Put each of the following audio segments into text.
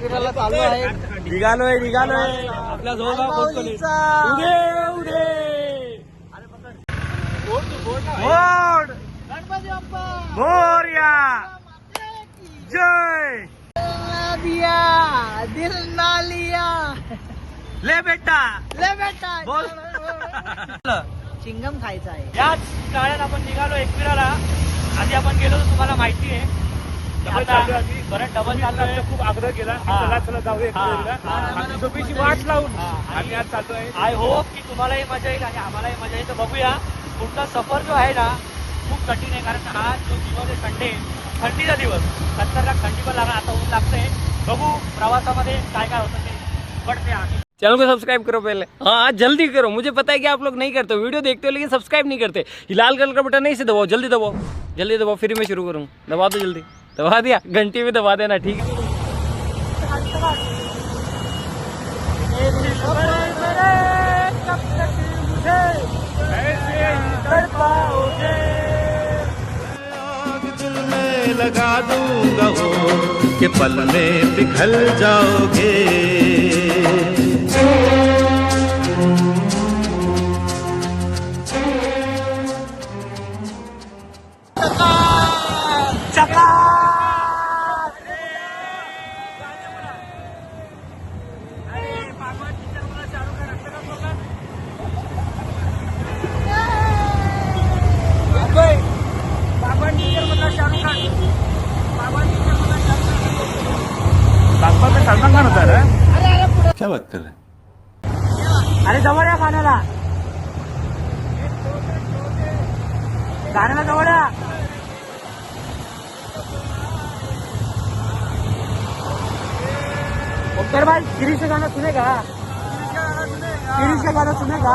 एकविराला चालू आहे. निघालोय निघालोय. आपल्या जवळ. उडे उडे. बोर्ड. मोर्या. जय. दिया दिल ना लिया. ले बेटा. ले बेटा. बोल. चिंगम खायचा आहे. याच काळात आपण निघालो एकविराला. आधी आपण गेलो तुम्हाला माहिती आहे. खूप आग्रह केला. चला चला जाऊया हा. एकविरेला. हा. आम्ही झोपेची वाट लावून आम्ही आज चाललोय आय होप की तुम्हालाही मज़ा येईल आणि आम्हालाही मज़ा येईल. तर बघूया पुढचा सफ़र जो आहे ना खूप कठीण आहे. कारण हा जो दिवस आहे संडे थंडीचा दिवस. खतरनाक थंडी पण लागणार आता ऊन लागतंय. बघू प्रवासामध्ये काय काय होतं ते. पडते आम्ही चैनल को सब्सक्राइब करो पहले. हाँ जल्दी करो. मुझे पता है कि आप लोग नहीं करते वीडियो देखते हो लेकिन सब्सक्राइब नहीं करते. लाल कलर का बटन नहीं से दबाओ. जल्दी दबाओ. जल्दी दबाओ फिर मैं शुरू करूँ. दबा दो जल्दी. दबा दिया, घंटी भी दबा देना, ठीक है? लगा दूँगा वो कि पल में पिघल जाओगे। क्या बात कर रहे अरे जवळ या गाण्याला. गाण्याला जवळ या. उत्तर भाई गिरीश का? गाना सुनेगा गिरीश का? गाना सुनेगा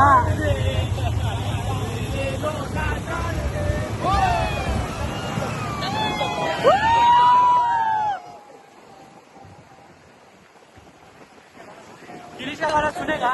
गिरीश का गाना सुनेगा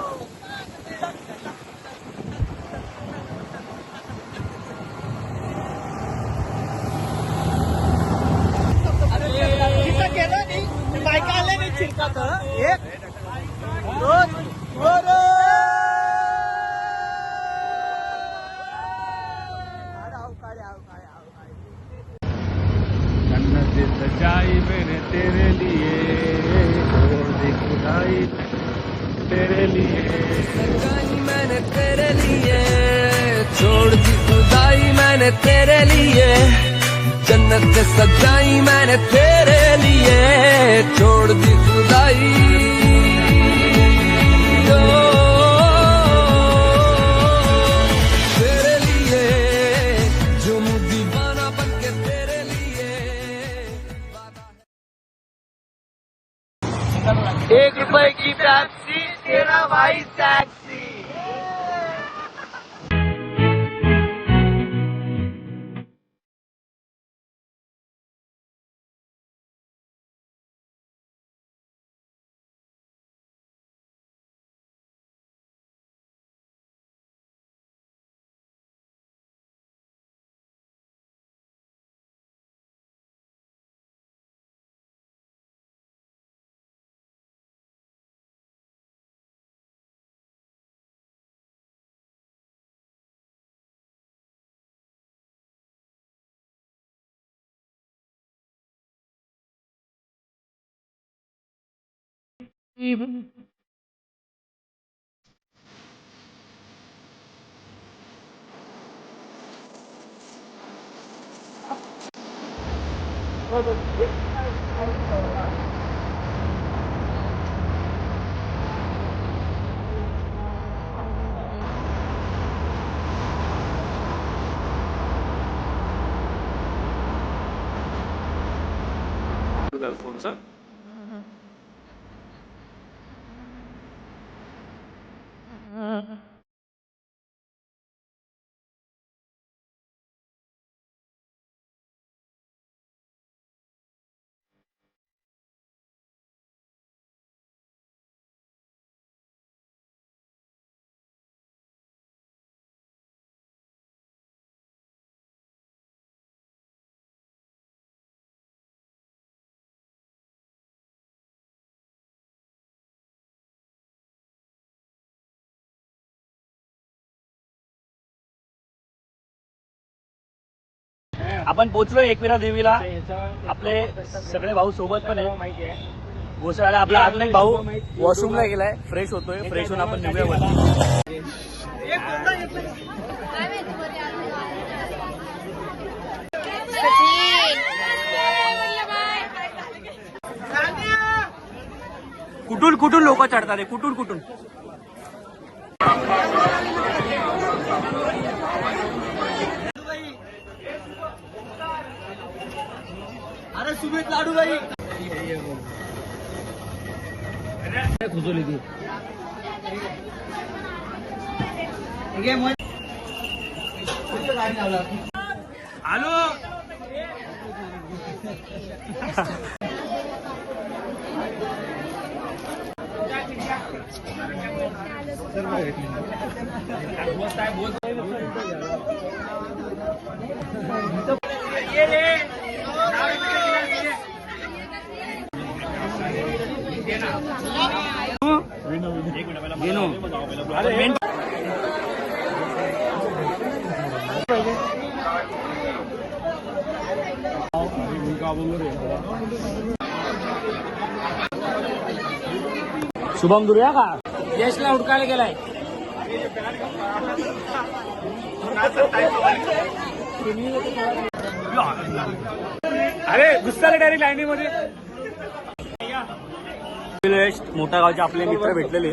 नाही बायका आले नाही चिरकात एक दोन सजाई मैंने तेरे लिए छोड़ दी खुदाई तेरे लिए। सजाई मैंने तेरे लिए छोड़ दी खुदाई मैंने तेरे लिए। जन्नत सजाई मैंने तेरे लिए, छोड़ दी खुदाई। एक रुपए की टैक्सी तेरा भाई टैक्सी 一本 आपण पोहोचलो एकविरा देवीला. आपले सगळे भाऊ सोबत पण आहे. आपला अजून एक भाऊ वॉशरूमला गेलाय. फ्रेश होतोय. फ्रेश होऊन आपण निघूया कुठून कुठून लोक चढतात? कुठून कुठून? सुमित लाडू भाई आलो शुभम दुर्या का? यशला हुडकायला गेलाय. अरे घुसताले डायरेक्ट लाईनीमध्ये. मोठ्या गावचे आपले मित्र भेटलेले.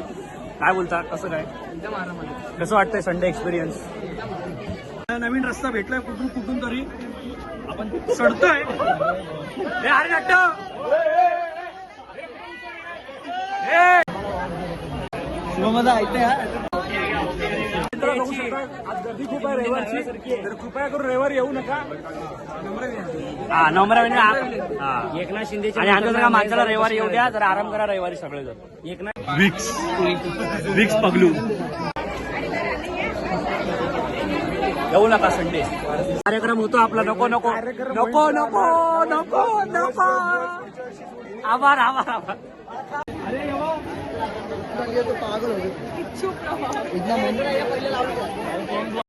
काय बोलता? कसं काय? कसं वाटतंय संडे एक्सपिरियन्स नवीन रस्ता भेटलाय कुठून कुठून तरी. आपण चढतोय. अरे नाट्य माझा ऐकतंय हा आज गर्दी खूप आहे रविवारची तर कृपया करून रविवारी येऊ नका हा. नंबर एकनाथ शिंदे आणि आमच्या जरा माणसाला रविवारी येऊ द्या जरा आराम करा रविवारी सगळे जण. एकनाथ विक्स विक्स पगलू. येऊ नका संडे. कार्यक्रम होतो आपला नको नको. नको नको नको नको. आभार आभार आभार. पागल हो गए